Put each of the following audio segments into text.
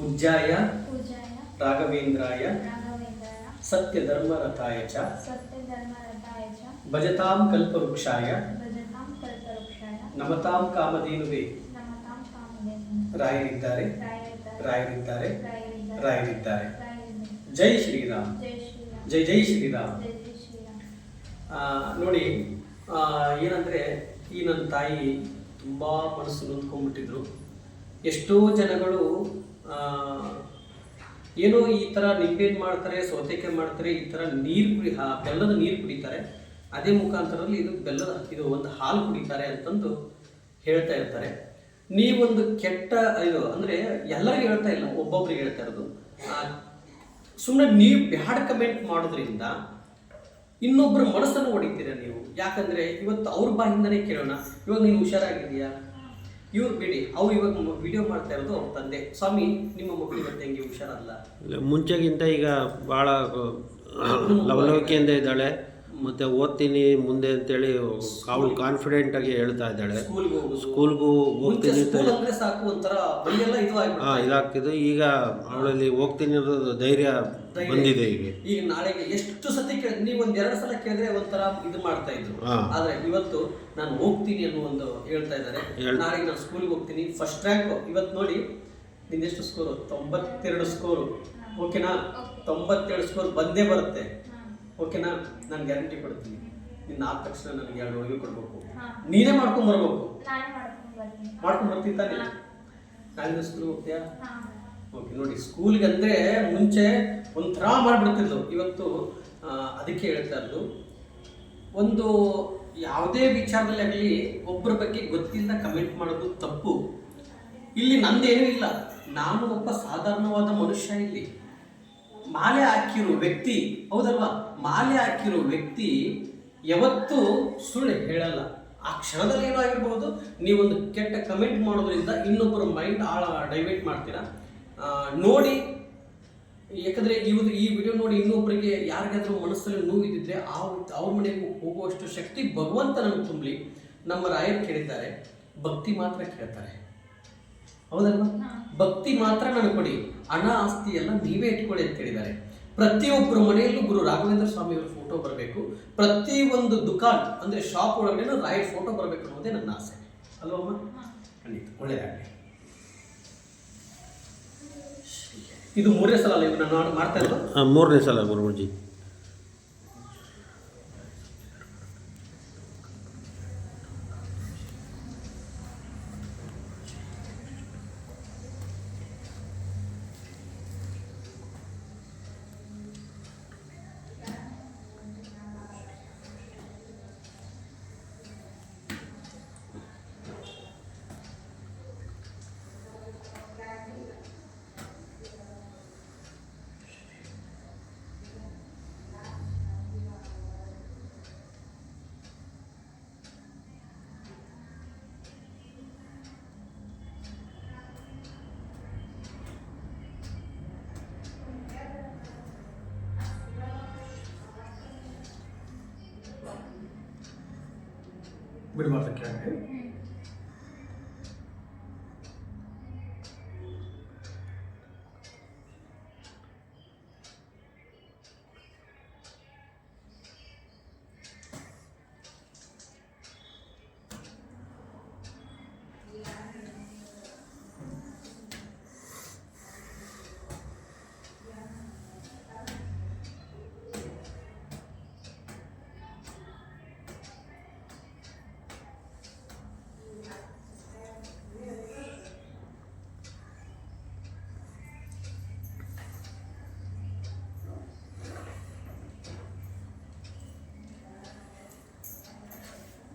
ಉಜ್ಜಾಯ ರಾಘವೇಂದ್ರಾಯ ಸತ್ಯಧರ್ಮರಥಾಯ ಚ ಭಜತಾಂ ಕಲ್ಪವೃಕ್ಷಾಯ ನಮತಾಂ ಕಾಮಧೇನುವೆ ರಾಯರಿದ್ದಾರೆ ರಾಯರಿದ್ದಾರೆ ರಾಯರಿದ್ದಾರೆ ಜೈ ಶ್ರೀರಾಮ್ ಜೈ ಜೈ ಶ್ರೀರಾಮ್ ನೋಡಿ ಏನಂದರೆ ಈ ನನ್ನ ತಾಯಿ ತುಂಬ ಮನಸ್ಸು ನೊಂದ್ಕೊಂಡ್ಬಿಟ್ಟಿದ್ರು ಎಷ್ಟೋ ಜನಗಳು ಏನೋ ಈ ಥರ ನಿಂಬೆಹಣ್ಣು ಮಾಡ್ತಾರೆ, ಸೌತೆಕಾಯಿ ಮಾಡ್ತಾರೆ, ಈ ಥರ ನೀರು ಕುಡಿ ಬೆಲ್ಲದ ನೀರು ಕುಡಿತಾರೆ. ಅದೇ ಮುಖಾಂತರದಲ್ಲಿ ಇದು ಬೆಲ್ಲದ, ಇದು ಒಂದು ಹಾಲು ಕುಡಿತಾರೆ ಅಂತಂದು ಹೇಳ್ತಾ ಇರ್ತಾರೆ. ನೀವೊಂದು ಕೆಟ್ಟ, ಇದು, ಅಂದರೆ ಎಲ್ಲರಿಗೂ ಹೇಳ್ತಾ ಇಲ್ಲ, ಒಬ್ಬೊಬ್ರಿಗೆ ಹೇಳ್ತಾ ಇರೋದು. ಸುಮ್ಮನೆ ನೀವು ಬ್ಯಾಡ್ ಕಮೆಂಟ್ ಮಾಡೋದ್ರಿಂದ ಇನ್ನೊಬ್ಬರ ಮನಸ್ಸನ್ನು ಹೊಡಿತೀರ ನೀವು? ಯಾಕಂದ್ರೆ ಇವತ್ತು ಅವ್ರ ಬಾಯಿಂದನೇ ಕೇಳೋಣ. ಇವಾಗ ನೀನು ಹುಷಾರಾಗಿದೆಯಾ ಇವ್ರು ಬಿಡಿ. ಅವ್ರು ಇವಾಗ ವಿಡಿಯೋ ಮಾಡ್ತಾ ಇರೋದು ಅವ್ರ ತಂದೆ. ಸ್ವಾಮಿ ನಿಮ್ಮ ಮಗಳು ಇವತ್ತು ಹೆಂಗೆ ಹುಷಾರಲ್ಲ? ಮುಂಚೆಗಿಂತ ಈಗ ಭಾಳ ಲವಲವಿಕೆಯಿಂದ ಇದ್ದಾಳೆ. ಮತ್ತು ಓದ್ತೀನಿ ಮುಂದೆ ಅಂತೇಳಿ ಅವಳು ಕಾನ್ಫಿಡೆಂಟ್ ಆಗಿ ಹೇಳ್ತಾ ಇದ್ದಾಳೆ. ಸ್ಕೂಲ್ಗೆ ಹೋಗ್ತೀನಿ ಹಾಂ ಇದಾಗ್ತಿದ್ದು. ಈಗ ಅವಳಲ್ಲಿ ಹೋಗ್ತೀನಿ ಅನ್ನೋದು ಧೈರ್ಯ. ಬಂದಿದೆ ಈಗ ಈಗ ನಾಳೆಗೆ ಎಷ್ಟು ಸತಿ ಕೇಳ ನೀವು ಒಂದ್ ಎರಡು ಸಲ ಕೇಳಿದ್ರೆ ಒಂಥರ ಇದು ಮಾಡ್ತಾ ಇದ್ರು. ಆದ್ರೆ ಇವತ್ತು ನಾನು ಹೋಗ್ತೀನಿ ಅನ್ನೋ ಒಂದು ಹೇಳ್ತಾ ಇದ್ದಾರೆ. ನಾಳೆಗೆ ನಾನು ಸ್ಕೂಲ್ಗೆ ಹೋಗ್ತೀನಿ. ಫಸ್ಟ್ ರ್ಯಾಂಕ್ ಇವತ್ತು ನೋಡಿ ನಿಂದೆಷ್ಟು ಸ್ಕೋರು ತೊಂಬತ್ತೆರಡು ಸ್ಕೋರು ಓಕೆನಾ ತೊಂಬತ್ತೆರಡು ಸ್ಕೋರ್ ಬಂದೇ ಬರುತ್ತೆ. ಓಕೆನಾ ನಾನು ಗ್ಯಾರಂಟಿ ಕೊಡ್ತೀನಿ. ನಿನ್ನ ಆದ ತಕ್ಷಣ ನನಗೆ ಎರಡು ಒಳಗೆ ಕೊಡ್ಬೇಕು. ನೀನೇ ಮಾಡ್ಕೊಂಡ್ ಬರ್ಬೇಕು. ನಾನೇ ಮಾಡ್ಕೊಂಡು ಬರ್ತೀನಿ. ತಾನೆ? ಕಾಲೇಜ್ ನಾಳೆ ಸ್ಕೂಲ್ ಹೋಗ್ತೀಯಾ? ಹಾ. ಓಕೆ, ನೋಡಿ ಸ್ಕೂಲ್ಗೆ ಅಂದರೆ ಮುಂಚೆ ಒಂಥರ ಮಾಡ್ಬಿಡ್ತಿದ್ಲು. ಇವತ್ತು ಅದಕ್ಕೆ ಹೇಳ್ತಾ ಇರೋದು, ಒಂದು ಯಾವುದೇ ವಿಚಾರದಲ್ಲಿ ಆಗಲಿ ಒಬ್ಬರ ಬಗ್ಗೆ ಗೊತ್ತಿಲ್ಲ ಕಮೆಂಟ್ ಮಾಡೋದು ತಪ್ಪು. ಇಲ್ಲಿ ನಂದೇನೂ ಇಲ್ಲ. ನಾನು ಒಬ್ಬ ಸಾಧಾರಣವಾದ ಮನುಷ್ಯ ಇಲ್ಲಿ. ಮಾಲೆ ಹಾಕಿರೋ ವ್ಯಕ್ತಿ, ಹೌದಲ್ವಾ? ಮಾಲೆ ಹಾಕಿರೋ ವ್ಯಕ್ತಿ ಯಾವತ್ತೂ ಸುಳ್ಳು ಹೇಳಲ್ಲ. ಆ ಕ್ಷಣದಲ್ಲಿ ಏನೋ ಆಗಿರ್ಬೋದು, ನೀವೊಂದು ಕೆಟ್ಟ ಕಮೆಂಟ್ ಮಾಡೋದ್ರಿಂದ ಇನ್ನೊಬ್ಬರ ಮೈಂಡ್ ಆಳ, ಡೈವರ್ಟ್ ಮಾಡ್ತೀರಾ? ನೋಡಿ ಯಾಕಂದ್ರೆ ಇವ್ರು ಈ ವಿಡಿಯೋ ನೋಡಿ ಇನ್ನೊಬ್ಬರಿಗೆ ಯಾರಿಗಾದ್ರೂ ಮನಸ್ಸಲ್ಲಿ ನೋವಿದ್ದಿದ್ರೆ ಆ ಅವ್ರ ಮನೆಗೆ ಹೋಗುವಷ್ಟು ಶಕ್ತಿ ಭಗವಂತ ನಮ್ಗೆ ತುಂಬಲಿ ನಮ್ಮ ರಾಯರು ಕೇಳಿದ್ದಾರೆ ಭಕ್ತಿ ಮಾತ್ರ ಕೇಳ್ತಾರೆ. ಹೌದಲ್ವಾ? ಭಕ್ತಿ ಮಾತ್ರ ನನಗೆ ಕೊಡಿ ಹಣ ಆಸ್ತಿ ಎಲ್ಲ ನೀವೇ ಇಟ್ಕೊಳ್ಳಿ ಅಂತ ಕೇಳಿದ್ದಾರೆ ಪ್ರತಿಯೊಬ್ಬರ ಮನೆಯಲ್ಲೂ ಗುರು ರಾಘವೇಂದ್ರ ಸ್ವಾಮಿ ಅವರ ಫೋಟೋ ಬರಬೇಕು. ಪ್ರತಿ ಒಂದು ದುಕಾನ್ ಅಂದ್ರೆ ಶಾಪ್ ಒಳಗಡೆ ರಾಯರ್ ಫೋಟೋ ಬರಬೇಕು ಅನ್ನೋದೇ ನನ್ನ ಆಸೆ. ಅಲ್ವಮ್ಮ? ಖಂಡಿತ ಒಳ್ಳೇದಾಗಲಿ. ಇದು ಮೂರನೇ ಸಲ ಅಲ್ಲ ಇದನ್ನ ನಾನು ಮಾಡ್ತಾ ಇರೋದು? ಮೂರನೇ ಸಲ ಗುರುಜಿ बड़ी मात्रा क्या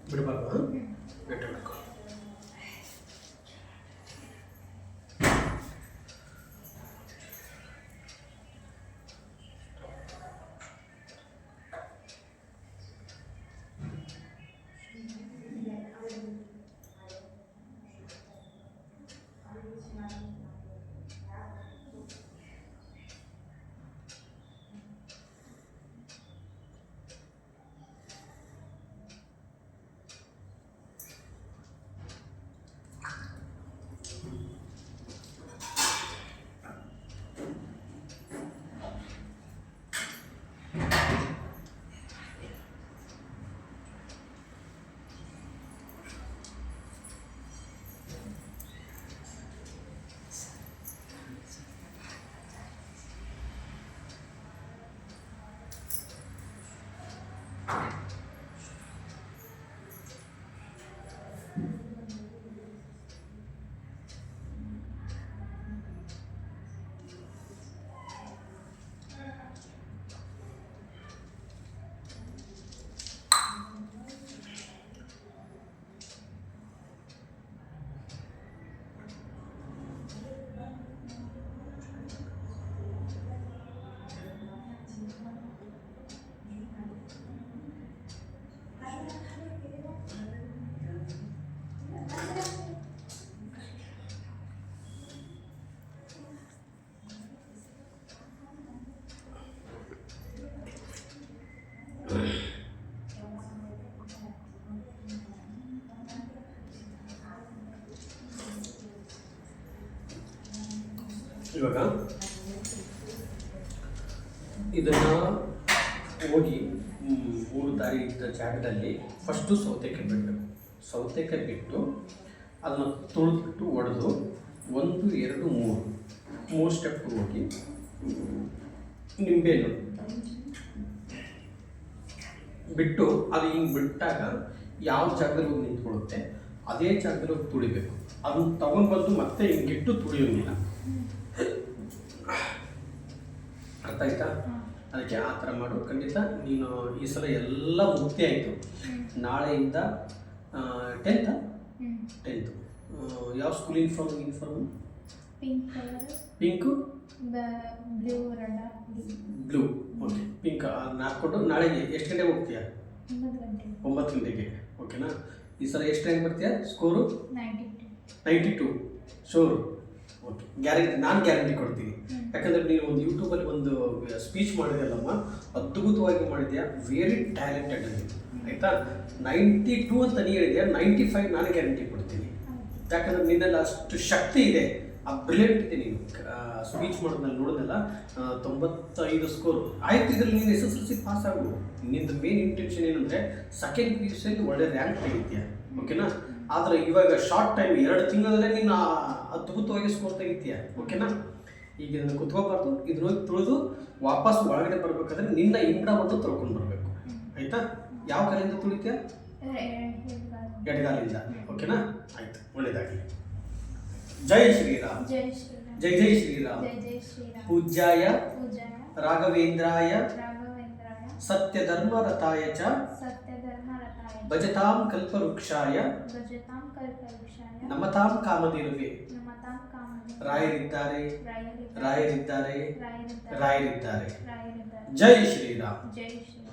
물어봐봐. ಇವಾಗ ಇದನ್ನ ಹೋಗಿ ಮೂರು ದಾರಿ ಇದ್ದ ಜಾಗದಲ್ಲಿ ಫಸ್ಟು ಸೌತೆಕಾಯಿ ಬಿಡಬೇಕು ಸೌತೆಕಾಯಿ ಬಿಟ್ಟು, ಅದನ್ನು ತುಳಿದ್ಬಿಟ್ಟು ಒಡೆದು ಒಂದು, ಎರಡು, ಮೂರು. ಮೂರು ಸ್ಟೆಪ್ ಹೋಗಿ ನಿಂಬೆಹಣ್ಣು ಬಿಟ್ಟು ಅದು ಹಿಂಗೆ ಬಿಟ್ಟಾಗ ಯಾವ ಜಾಗದಲ್ಲಿ ಹೋಗಿ ನಿಂತ್ಕೊಳ್ಳುತ್ತೆ? ಅದೇ ಜಾಗದಲ್ಲಿ ಹೋಗಿ ತುಳಿಬೇಕು. ಅದನ್ನು ತಗೊಂಡು ಬಂದು ಮತ್ತೆ ಹಿಂಗಿಟ್ಟು ತುಳಿಯೋಂಗಿಲ್ಲ ಅರ್ಥ ಆಯ್ತಾ ಅದಕ್ಕೆ ಆ ಥರ ಮಾಡು. ಖಂಡಿತ ನೀನು ಈ ಸಲ ಎಲ್ಲ ಮುಕ್ತಿ ಆಯಿತು. ನಾಳೆಯಿಂದ ಟೆಂತ ಟೆಂತು ಯಾವ school uniform uniform pink blue okay pink ಅದನ್ನ ಹಾಕ್ಕೊಂಡು ನಾಳೆಗೆ ಎಷ್ಟು ಗಂಟೆಗೆ ಹೋಗ್ತೀಯಾ? ಒಂಬತ್ತು ಗಂಟೆ ಒಂಬತ್ತು ಗಂಟೆಗೆ. ಓಕೆನಾ ಈ ಸಲ ಎಷ್ಟು ರ್ಯಾಂಕ್ ಬರ್ತೀಯಾ? Score ninety two sure guarantee ನಾನು ಗ್ಯಾರಂಟಿ ಕೊಡ್ತೀನಿ. ಯಾಕಂದ್ರೆ ನೀನು ಒಂದು ಯೂಟ್ಯೂಬಲ್ಲಿ ಒಂದು ಸ್ಪೀಚ್ ಮಾಡಿದೆಯಲ್ಲಮ್ಮ ಅದ್ಭುತವಾಗಿ ಮಾಡಿದ್ಯಾ? ವೆರಿ ಟ್ಯಾಲೆಂಟೆಡ್ ಅಲ್ಲಿ. ಆಯಿತಾ? ನೈಂಟಿ ಟೂ ಅಂತ ನೀ ಹೇಳಿದ್ಯಾ? ನೈಂಟಿ ಫೈವ್ ನಾನು ಗ್ಯಾರಂಟಿ ಕೊಡ್ತೀನಿ. ಯಾಕಂದ್ರೆ ನಿನ್ನಲ್ಲಿ ಅಷ್ಟು ಶಕ್ತಿ ಇದೆ. ಆ ಬ್ರಿಲಿಯಂಟ್ ಇದೆ ನೀನು. ಸ್ಪೀಚ್ ಮಾಡೋದ್ರಲ್ಲಿ ನೋಡಿದೆಲ್ಲ ತೊಂಬತ್ತೈದು ಸ್ಕೋರ್ ಆಯ್ತು ಇದರಲ್ಲಿ ನೀನು S S L C pass ಆಗು. ನಿಂದು ಮೇನ್ ಇಂಟೆನ್ಷನ್ ಏನಂದರೆ ಸೆಕೆಂಡ್ ಪಿ ಯು ಸಿಯಲ್ಲಿ ಒಳ್ಳೆ ರ್ಯಾಂಕ್ ತೆಗಿತೀಯ. ಓಕೆನಾ ಆದರೆ ಇವಾಗ ಶಾರ್ಟ್ ಟೈಮ್ ಎರಡು ತಿಂಗಳಲ್ಲೇ ನೀನು ಅದ್ಭುತವಾಗಿ ಸ್ಕೋರ್ ತೆಗಿತೀಯ ಓಕೆನಾ ಈಗ ಇದನ್ನು ಕುತ್ಕೋಬಾರ್ದು ಇದನ್ನ ತುಳಿದು ವಾಪಸ್ ಒಳಗಡೆ ಬರಬೇಕಾದ್ರೆ ನಿನ್ನ ಇಂಬ್ಡವನ್ನು ತೊಳ್ಕೊಂಡು ಬರಬೇಕು. ಆಯಿತಾ? ಯಾವ ಕಡೆಯಿಂದ ತುಳಿತೀಯ? ಎಡಗಾಲಿಂದ ಓಕೆನಾ ಆಯ್ತು ಒಳ್ಳೇದಾಗಲಿ. ಜೈ ಶ್ರೀರಾಮ್. ಜೈ ಜೈ ಜೈ ಶ್ರೀರಾಮ್. ಪೂಜ್ಯಾಯ. ಪೂಜಾಯ ರಾಘವೇಂದ್ರಾಯ. ಸತ್ಯಧರ್ಮರತಾಯ ಚ. ಭಜತಾಂ ಕಲ್ಪವೃಕ್ಷಾಯ. ನಮತಾಂ ಕಾಮನೆ ರಾಯರಿದ್ದಾರೆ. ರಾಯರಿದ್ದಾರೆ. ರಾಯರಿದ್ದಾರೆ. ಜೈ ಶ್ರೀರಾಮ್.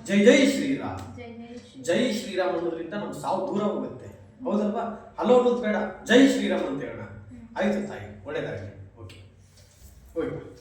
ಜೈ ಜೈ ಶ್ರೀರಾಮ್. ಜೈ ಜೈ ಶ್ರೀ ಜೈ ಶ್ರೀರಾಮ್ ಅನ್ನೋದ್ರಿಂದ ನಮ್ಮ ಸಾವು ದೂರ ಹೋಗುತ್ತೆ. ಹೌದಲ್ವಾ? ಹಲೋ ಅನ್ನೋದು ಬೇಡ. ಜೈ ಶ್ರೀರಾಮ್ ಅಂತ ಹೇಳೋಣ. ಆಯ್ತು ತಾಯಿ. ಒಳ್ಳೇದಾಗಲಿ. ಓಕೆ. ಓಕೆ